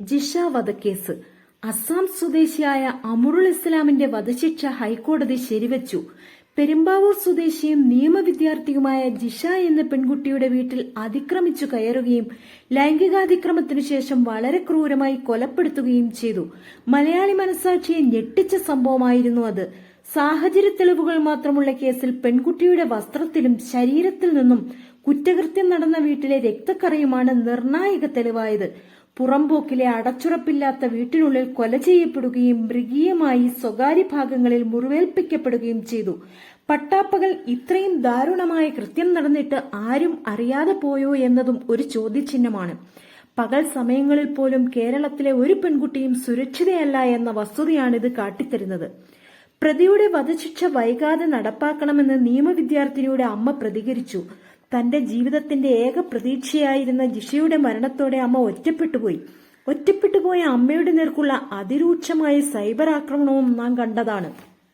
ജിഷ വധക്കേസ് അസം സ്വദേശിയായ അമുറുൽ ഇസ്ലാമിന്റെ വധശിക്ഷ ഹൈക്കോടതി ശരിവച്ചു. പെരുമ്പാവൂർ സ്വദേശിയും നിയമവിദ്യാർത്ഥിയുമായ ജിഷ എന്ന പെൺകുട്ടിയുടെ വീട്ടിൽ അതിക്രമിച്ചു കയറുകയും ലൈംഗികാതിക്രമത്തിനു ശേഷം വളരെ ക്രൂരമായി കൊലപ്പെടുത്തുകയും ചെയ്തു. മലയാളി മനസാക്ഷിയെ ഞെട്ടിച്ച സംഭവമായിരുന്നു അത്. സാഹചര്യ തെളിവുകൾ മാത്രമുള്ള കേസിൽ പെൺകുട്ടിയുടെ വസ്ത്രത്തിലും ശരീരത്തിൽ നിന്നും കുറ്റകൃത്യം നടന്ന വീട്ടിലെ രക്തക്കറയുമാണ് നിർണായക തെളിവായത്. പുറംപോക്കിലെ അടച്ചുറപ്പില്ലാത്ത വീട്ടിനുള്ളിൽ കൊല ചെയ്യപ്പെടുകയും മൃഗീയമായി സ്വകാര്യ ഭാഗങ്ങളിൽ മുറിവേൽപ്പിക്കപ്പെടുകയും ചെയ്തു. പട്ടാപ്പകൽ ഇത്രയും ദാരുണമായ കൃത്യം നടന്നിട്ട് ആരും അറിയാതെ പോയോ എന്നതും ഒരു ചോദ്യചിഹ്നമാണ്. പകൽ സമയങ്ങളിൽ പോലും കേരളത്തിലെ ഒരു പെൺകുട്ടിയും സുരക്ഷിതയല്ല എന്ന വസ്തുതയാണിത് കാട്ടിത്തരുന്നത്. പ്രതിയുടെ വധശിക്ഷ വൈകാതെ നടപ്പാക്കണമെന്ന് നിയമവിദ്യാർത്ഥിനിയുടെ അമ്മ പ്രതികരിച്ചു. തന്റെ ജീവിതത്തിന്റെ ഏക പ്രതീക്ഷയായിരുന്ന ജിഷയുടെ മരണത്തോടെ അമ്മ ഒറ്റപ്പെട്ടുപോയി. ഒറ്റപ്പെട്ടുപോയ അമ്മയുടെ നേർക്കുള്ള അതിരൂക്ഷമായ സൈബർ ആക്രമണവും നാം കണ്ടതാണ്.